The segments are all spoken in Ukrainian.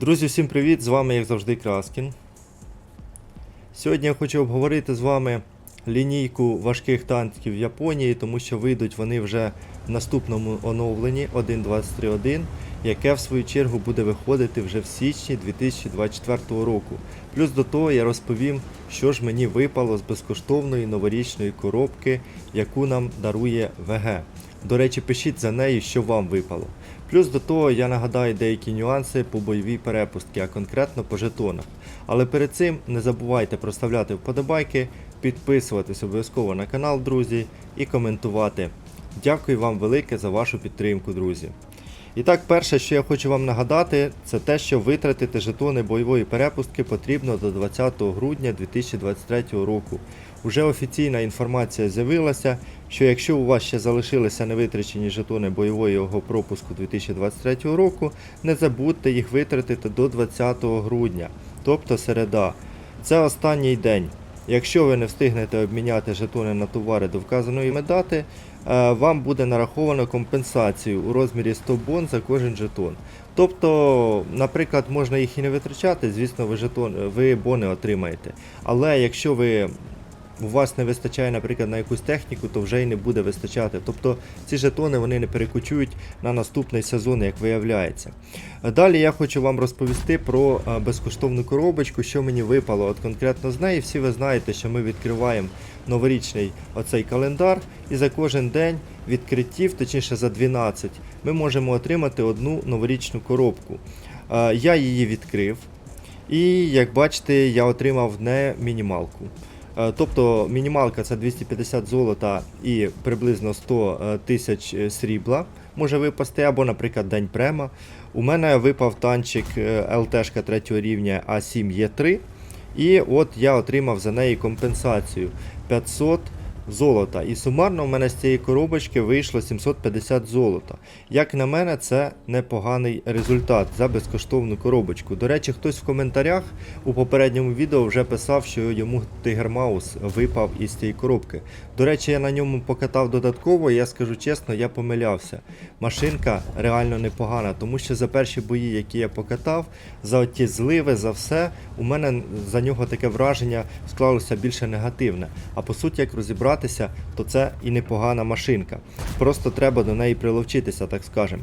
Друзі, всім привіт! З вами, як завжди, Краскін. Сьогодні я хочу обговорити з вами лінійку важких танків Японії, тому що вийдуть вони вже в наступному оновленні 1.23.1, яке в свою чергу буде виходити вже в січні 2024 року. Плюс до того я розповім, що ж мені випало з безкоштовної новорічної коробки, яку нам дарує ВГ. До речі, пишіть за нею, що вам випало. Плюс до того я нагадаю деякі нюанси по бойовій перепустці, а конкретно по жетонах. Але перед цим не забувайте проставляти вподобайки, підписуватись обов'язково на канал, друзі, і коментувати. Дякую вам велике за вашу підтримку, друзі. І так, перше, що я хочу вам нагадати, це те, що витратити жетони бойової перепустки потрібно до 20 грудня 2023 року. Уже офіційна інформація з'явилася, що якщо у вас ще залишилися невитрачені жетони бойової його пропуску 2023 року, не забудьте їх витратити до 20 грудня, тобто середа. Це останній день. Якщо ви не встигнете обміняти жетони на товари до вказаної дати, вам буде нараховано компенсацію у розмірі 100 бон за кожен жетон. Тобто, наприклад, можна їх і не витрачати, звісно, ви жетон, ви бони отримаєте. Але якщо ви у вас не вистачає, наприклад, на якусь техніку, то вже й не буде вистачати. Тобто ці жетони вони не перекочують на наступний сезон, як виявляється. Далі я хочу вам розповісти про безкоштовну коробочку, що мені випало от конкретно з неї. Всі ви знаєте, що ми відкриваємо новорічний оцей календар, і за кожен день відкриттів, точніше за 12, ми можемо отримати одну новорічну коробку. Я її відкрив. І як бачите, я отримав не мінімалку. Е, Тобто мінімалка це 250 золота і приблизно 100 е, тисяч е, срібла може випасти, або, наприклад, день према. У мене випав танчик ЛТшка 3 рівня А7Е3. І от я отримав за неї компенсацію 500 золота. І сумарно в мене з цієї коробочки вийшло 750 золота. Як на мене, це непоганий результат за безкоштовну коробочку. До речі, хтось в коментарях у попередньому відео вже писав, що йому Тигр Маус випав із цієї коробки. До речі, я на ньому покатав додатково, і я скажу чесно, я помилявся. Машинка реально непогана, тому що за перші бої, які я покатав, за ті зливи, за все, у мене за нього таке враження склалося більше негативне. А по суті, як розібратися, то це і непогана машинка. Просто треба до неї приловчитися, так скажемо.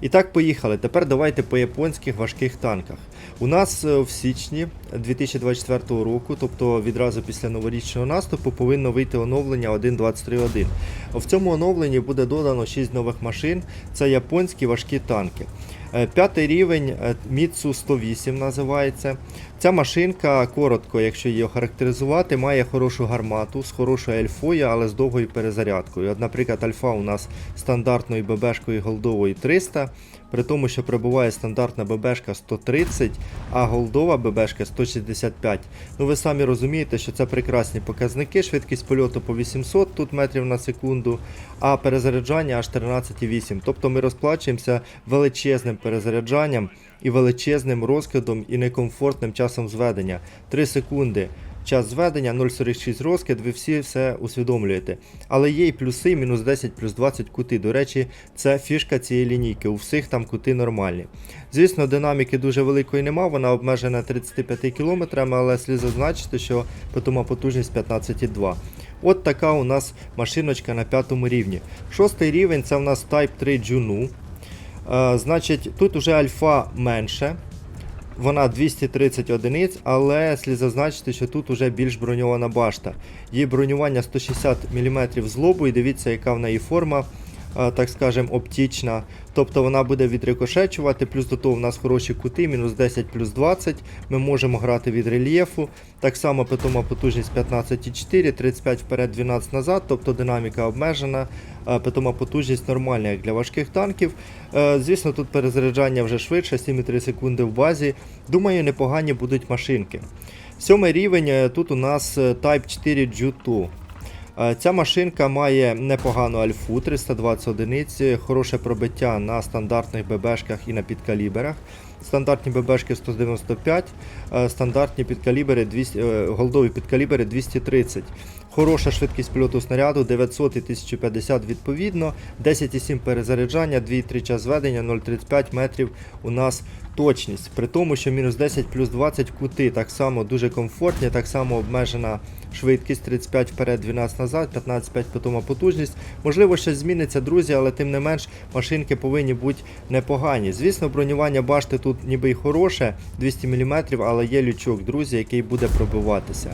І так, поїхали. Тепер давайте по японських важких танках. У нас е, в січні 2024 року, тобто відразу після новорічного наступу, повинно вийти оновлення 1.23.1. В цьому оновленні буде додано 6 нових машин. Це японські важкі танки. Е, П'ятий рівень е, Mitsu 108 називається. Ця машинка, коротко, якщо її охарактеризувати, має хорошу гармату з хорошою альфою, але з довгою перезарядкою. От, наприклад, альфа у нас стандартною ББшкою голдовою 300, при тому, що прибуває стандартна ББшка 130, а голдова ББшка 165. Ну ви самі розумієте, що це прекрасні показники. Швидкість польоту по 800 тут метрів на секунду, а перезаряджання аж 13,8. Тобто ми розплачуємося величезним перезаряджанням і величезним розкидом і некомфортним часом зведення. 3 секунди. Час зведення 0,46 розкид, ви всі все усвідомлюєте. Але є і плюси, мінус 10, плюс 20 кути. До речі, це фішка цієї лінійки. У всіх там кути нормальні. Звісно, динаміки дуже великої нема, вона обмежена 35 км, але слід зазначити, що питома потужність 15,2. От така у нас машиночка на п'ятому рівні. Шостий рівень це у нас Type 3 Juno. Е, значить, тут уже альфа менше. Вона 230 одиниць, але слід зазначити, що тут уже більш броньована башта. Її бронювання 160 мм з лобу, і дивіться, яка в неї форма, так скажем, оптична. Тобто вона буде відрикошечувати, плюс до того в нас хороші кути, мінус 10 плюс 20. Ми можемо грати від рельєфу. Так само питома потужність 15,4, 35 вперед, 12 назад, тобто динаміка обмежена. Е, Питома потужність нормальна, як для важких танків. Е, Звісно, тут перезаряджання вже швидше, 7,3 секунди в базі. Думаю, непогані будуть машинки. Сьомий рівень е, тут у нас е, Type 4 G2. Е, Ця машинка має непогану альфу 320 одиниць, хороше пробиття на стандартних ББшках і на підкаліберах. Стандартні ББшки 195, е, стандартні підкалібери 200, е, голдові підкалібери 230. Хороша швидкість польоту снаряду 900 і 1050 відповідно, 10,7 перезаряджання, 2,3 час зведення, 0,35 метрів у нас точність. При тому, що мінус 10 плюс 20 кути так само дуже комфортні, так само обмежена швидкість 35 вперед, 12 назад, 15-5 потома потужність. Можливо, щось зміниться, друзі, але тим не менш машинки повинні бути непогані. Звісно, бронювання башти тут ніби й хороше, 200 мм, але є лючок, друзі, який буде пробиватися.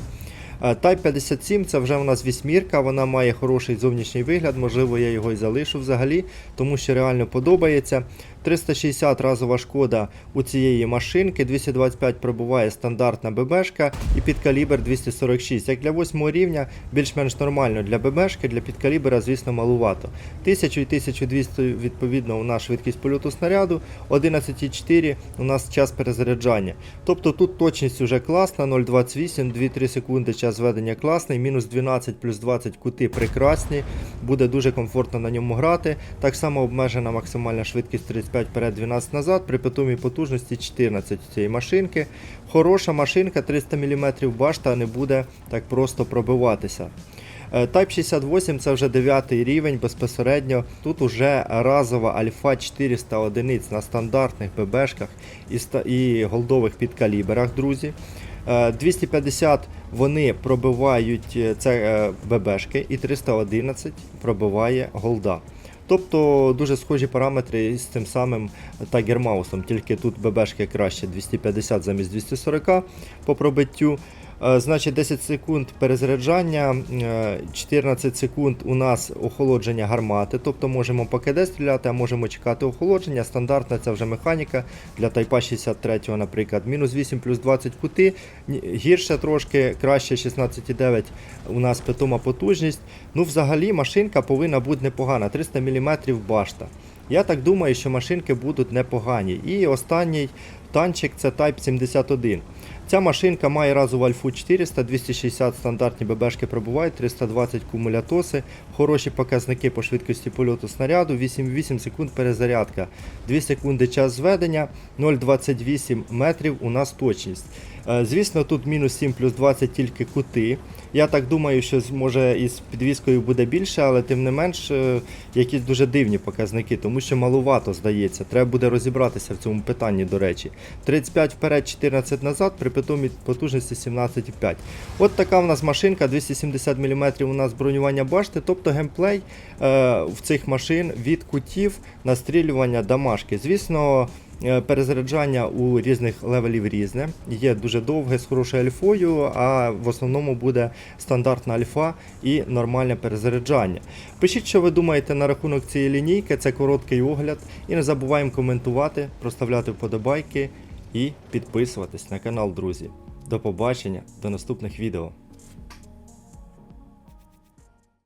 Е, Type 57 це вже у нас вісьмірка, вона має хороший зовнішній вигляд, можливо, я його і залишу взагалі, тому що реально подобається. 360 разова шкода у цієї машинки, 225 пробуває стандартна ББшка і підкалібр 246. Як для 8 рівня, більш-менш нормально для ББшки, для підкалібра, звісно, малувато. 1000 і 1200 відповідно у нас швидкість польоту снаряду, 11,4 у нас час перезаряджання. Тобто тут точність вже класна, 0,28, 2-3 секунди час зведення класний, мінус 12 плюс 20 кути прекрасні, буде дуже комфортно на ньому грати. Так само обмежена максимальна швидкість 35 вперед, 12 назад, при питомій потужності 14 цієї машинки. Хороша машинка, 300 мм башта не буде так просто пробиватися. Е, Type 68 це вже 9 рівень безпосередньо. Тут уже разова альфа 400 одиниць на стандартних ББшках і, голдових підкаліберах, друзі. Е, 250 вони пробивають е, це е, ББшки і 311 пробиває голда. Тобто дуже схожі параметри з тим самим тагермаусом, тільки тут ББшки краще 250 замість 240 по пробиттю. Е, Значить, 10 секунд перезаряджання, е, 14 секунд у нас охолодження гармати, тобто можемо по КД стріляти, а можемо чекати охолодження. Стандартна це вже механіка для Тайпа 63, наприклад. Мінус 8 плюс 20 кути, гірше трошки, краще 16,9 у нас питома потужність. Ну, взагалі, машинка повинна бути непогана, 300 мм башта. Я так думаю, що машинки будуть непогані. І останній танчик це Type 71. Ця машинка має разову альфу 400, 260 стандартні ББшки пробувають, 320 кумулятоси, хороші показники по швидкості польоту снаряду, 8,8 секунд перезарядка, 2 секунди час зведення, 0,28 метрів у нас точність. Е, Звісно, тут мінус 7 плюс 20 тільки кути. Я так думаю, що може із підвіскою буде більше, але тим не менш е, якісь дуже дивні показники, тому що малувато здається. Треба буде розібратися в цьому питанні, до речі. 35 вперед, 14 назад, при питомій потужності 17,5. От така в нас машинка, 270 мм у нас бронювання башти, тобто геймплей е, в цих машин від кутів настрілювання дамашки. Звісно. Е, Перезаряджання у різних левелів різне. Є дуже довге з хорошою альфою, а в основному буде стандартна альфа і нормальне перезаряджання. Пишіть, що ви думаєте на рахунок цієї лінійки, це короткий огляд. І не забуваємо коментувати, проставляти вподобайки і підписуватись на канал, друзі. До побачення, до наступних відео.